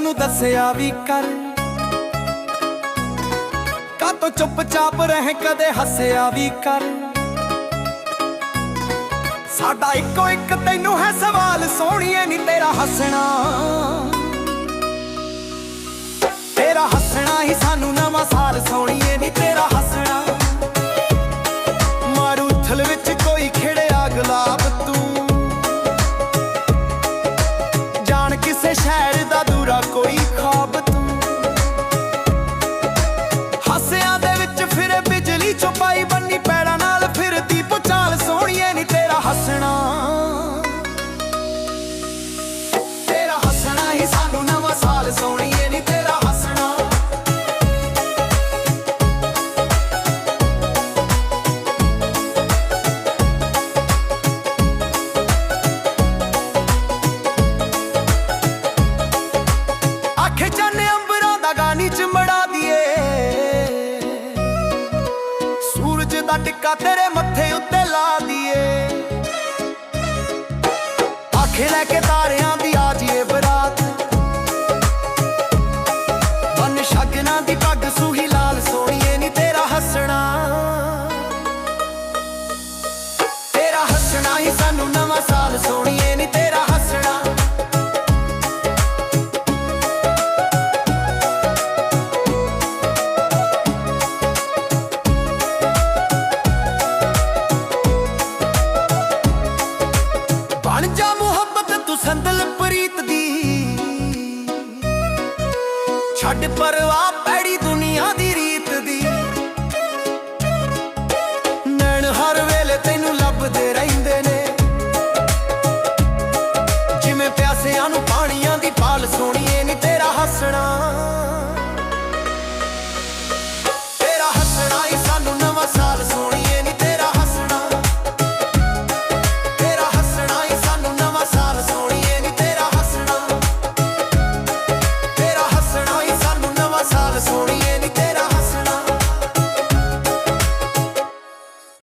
ਸਾਨੂੰ ਦੱਸਿਆ ਵੀ ਕਰ। ਕਾਤੋਂ ਚੁੱਪਚਾਪ ਰਹਿ ਕਦੇ ਹੱਸਿਆ ਵੀ ਕਰ। ਸਾਡਾ ਇੱਕੋ ਇੱਕ ਤੈਨੂੰ ਹੈ ਸਵਾਲ, ਸੋਹਣੀਏ ਨੀ ਤੇਰਾ ਹੱਸਣਾ। ਤੇਰਾ ਹੱਸਣਾ ਹੀ ਸਾਨੂੰ ਨਵਾਂ ਸਾਲ, ਸੋਹਣੀਏ ਆਖੇ ਅੰਬਰਾਂ ਦਾ ਗਾਨੀ ਚ ਮੜਾ ਦੀਏ। ਸੂਰਜ ਦਾ ਟਿੱਕਾ ਤੇਰੇ ਮੱਥੇ ਉੱਤੇ ਲਾ ਦੀਏ। ਆਖੇ ਲੈ ਕੇ ਤਾਰਿਆਂ ਦੀ ਆ ਜੀਏ ਬਰਾਤ। ਬਨ ਸ਼ਗਨਾਂ ਦੀ ਪੱਗ ਸੂਹੀ ਲਾਲ ਸੋਹਣੀਏ ਨੀ ਤੇਰਾ ਹੱਸਣਾ। ਤੇਰਾ ਹੱਸਣਾ ਹੀ ਸਾਨੂੰ ਨਵਾਂ ਸਾਲ ਸੋਹਣੀਏ। ਛੱਡ ਪਰਵਾ ਪੈੜੀ ਦੁਨੀਆ ਦੀ ਰੀਤ ਦੀ। ਨੈਣ ਹਰ ਵੇਲੇ ਤੈਨੂੰ ਲੱਭਦੇ ਰਹਿੰਦੇ ਨੇ। ਜਿਵੇਂ ਪਿਆਸਿਆਂ ਨੂੰ ਪਾਣੀਆਂ ਦੀ ਪਾਲ ਸੋਣੀਏ ਨਹੀਂ ਤੇਰਾ ਹੱਸਣਾ।